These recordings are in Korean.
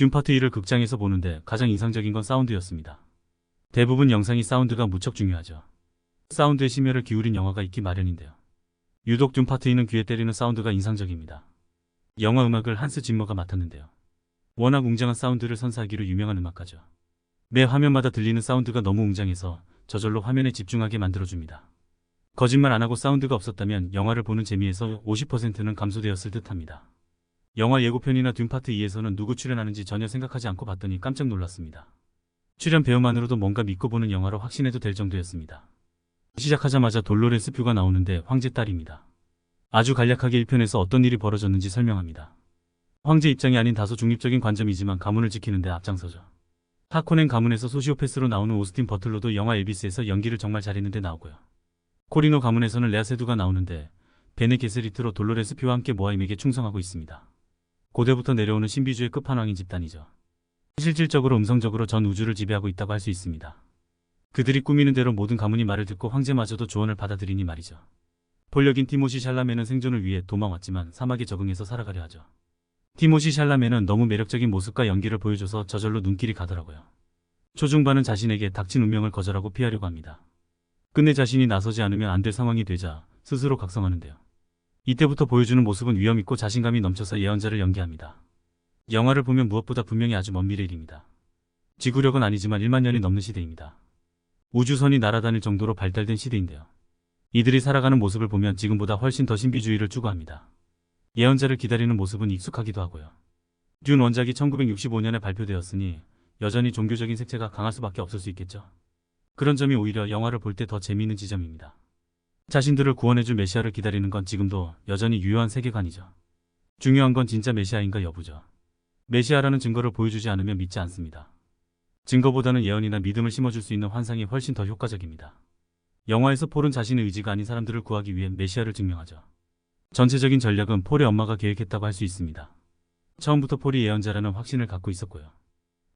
듄 파트 1을 극장에서 보는데 가장 인상적인 건 사운드였습니다. 대부분 영상이 사운드가 무척 중요하죠. 사운드에 심혈을 기울인 영화가 있기 마련인데요. 유독 듄 파트 2는 귀에 때리는 사운드가 인상적입니다. 영화 음악을 한스 짐머가 맡았는데요. 워낙 웅장한 사운드를 선사하기로 유명한 음악가죠. 매 화면마다 들리는 사운드가 너무 웅장해서 저절로 화면에 집중하게 만들어줍니다. 거짓말 안 하고 사운드가 없었다면 영화를 보는 재미에서 50%는 감소되었을 듯합니다. 영화 예고편이나 듄 파트 2에서는 누구 출연하는지 전혀 생각하지 않고 봤더니 깜짝 놀랐습니다. 출연 배우만으로도 뭔가 믿고 보는 영화로 확신해도 될 정도였습니다. 시작하자마자 돌로레스 퓨가 나오는데 황제 딸입니다. 아주 간략하게 1편에서 어떤 일이 벌어졌는지 설명합니다. 황제 입장이 아닌 다소 중립적인 관점이지만 가문을 지키는데 앞장서죠. 하코넨 가문에서 소시오패스로 나오는 오스틴 버틀로도 영화 엘비스에서 연기를 정말 잘했는데 나오고요. 코리노 가문에서는 레아 세두가 나오는데 베네 게세리트로 돌로레스 퓨와 함께 모하임에게 충성하고 있습니다. 고대부터 내려오는 신비주의 끝판왕인 집단이죠. 실질적으로 음성적으로 전 우주를 지배하고 있다고 할 수 있습니다. 그들이 꾸미는 대로 모든 가문이 말을 듣고 황제마저도 조언을 받아들이니 말이죠. pol력인 티모시 샬라메는 생존을 위해 도망왔지만 사막에 적응해서 살아가려 하죠. 티모시 샬라메는 너무 매력적인 모습과 연기를 보여줘서 저절로 눈길이 가더라고요. 초중반은 자신에게 닥친 운명을 거절하고 피하려고 합니다. 끝내 자신이 나서지 않으면 안 될 상황이 되자 스스로 각성하는데요. 이때부터 보여주는 모습은 위험있고 자신감이 넘쳐서 예언자를 연기합니다. 영화를 보면 무엇보다 분명히 아주 먼 미래 일입니다. 지구력은 아니지만 1만 년이 넘는 시대입니다. 우주선이 날아다닐 정도로 발달된 시대인데요. 이들이 살아가는 모습을 보면 지금보다 훨씬 더 신비주의를 추구합니다. 예언자를 기다리는 모습은 익숙하기도 하고요. 듄 원작이 1965년에 발표되었으니 여전히 종교적인 색채가 강할 수밖에 없을 수 있겠죠. 그런 점이 오히려 영화를 볼 때 더 재미있는 지점입니다. 자신들을 구원해줄 메시아를 기다리는 건 지금도 여전히 유효한 세계관이죠. 중요한 건 진짜 메시아인가 여부죠. 메시아라는 증거를 보여주지 않으면 믿지 않습니다. 증거보다는 예언이나 믿음을 심어줄 수 있는 환상이 훨씬 더 효과적입니다. 영화에서 폴은 자신의 의지가 아닌 사람들을 구하기 위해 메시아를 증명하죠. 전체적인 전략은 폴의 엄마가 계획했다고 할 수 있습니다. 처음부터 폴이 예언자라는 확신을 갖고 있었고요.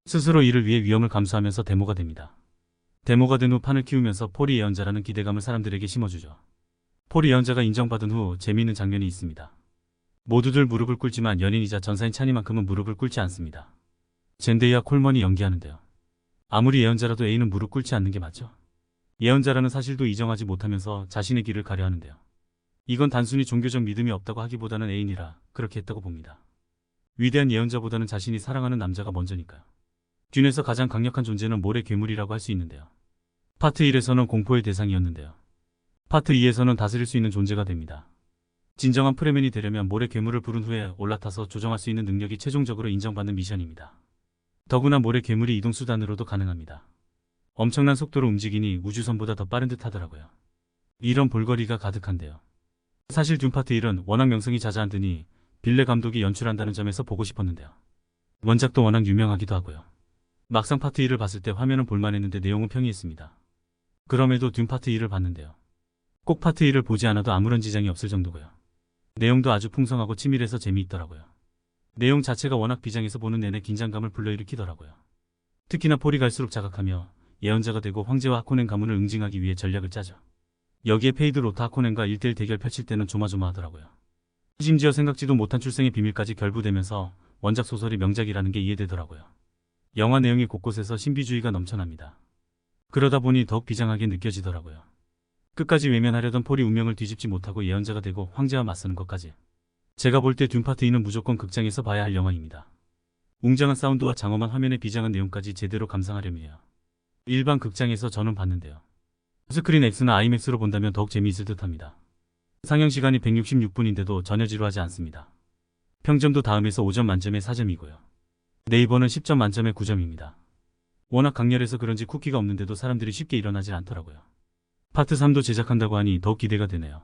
스스로 이를 위해 위험을 감수하면서 데모가 됩니다. 데모가 된 후 판을 키우면서 폴이 예언자라는 기대감을 사람들에게 심어주죠. 폴이 예언자가 인정받은 후 재미있는 장면이 있습니다. 모두들 무릎을 꿇지만 연인이자 전사인 찬이만큼은 무릎을 꿇지 않습니다. 젠데이와 콜먼이 연기하는데요. 아무리 예언자라도 A는 무릎 꿇지 않는 게 맞죠? 예언자라는 사실도 인정하지 못하면서 자신의 길을 가려 하는데요. 이건 단순히 종교적 믿음이 없다고 하기보다는 애인이라 그렇게 했다고 봅니다. 위대한 예언자보다는 자신이 사랑하는 남자가 먼저니까요. 듄에서 가장 강력한 존재는 모래 괴물이라고 할 수 있는데요. 파트 1에서는 공포의 대상이었는데요. 파트 2에서는 다스릴 수 있는 존재가 됩니다. 진정한 프레맨이 되려면 모래 괴물을 부른 후에 올라타서 조정할 수 있는 능력이 최종적으로 인정받는 미션입니다. 더구나 모래 괴물이 이동 수단으로도 가능합니다. 엄청난 속도로 움직이니 우주선보다 더 빠른 듯 하더라고요. 이런 볼거리가 가득한데요. 사실 듄 파트 1은 워낙 명성이 자자한드니 빌레 감독이 연출한다는 점에서 보고 싶었는데요. 원작도 워낙 유명하기도 하고요. 막상 파트 1을 봤을 때 화면은 볼만했는데 내용은 평이했습니다. 그럼에도 듄 파트 2를 봤는데요. 꼭 파트 1을 보지 않아도 아무런 지장이 없을 정도고요. 내용도 아주 풍성하고 치밀해서 재미있더라고요. 내용 자체가 워낙 비장해서 보는 내내 긴장감을 불러일으키더라고요. 특히나 폴이 갈수록 자각하며 예언자가 되고 황제와 하코넨 가문을 응징하기 위해 전략을 짜죠. 여기에 페이드 로트 하코넨과 1대1 대결 펼칠 때는 조마조마하더라고요. 심지어 생각지도 못한 출생의 비밀까지 결부되면서 원작 소설이 명작이라는 게 이해되더라고요. 영화 내용이 곳곳에서 신비주의가 넘쳐납니다. 그러다 보니 더욱 비장하게 느껴지더라고요. 끝까지 외면하려던 폴이 운명을 뒤집지 못하고 예언자가 되고 황제와 맞서는 것까지. 제가 볼 때 듄파트 2는 무조건 극장에서 봐야 할 영화입니다. 웅장한 사운드와 장엄한 화면의 비장한 내용까지 제대로 감상하려면요. 일반 극장에서 저는 봤는데요. 스크린 X나 아이맥스로 본다면 더욱 재미있을 듯합니다. 상영 시간이 166분인데도 전혀 지루하지 않습니다. 평점도 다음에서 5점 만점에 4점이고요. 네이버는 10점 만점에 9점입니다. 워낙 강렬해서 그런지 쿠키가 없는데도 사람들이 쉽게 일어나질 않더라고요. 파트 3도 제작한다고 하니 더욱 기대가 되네요.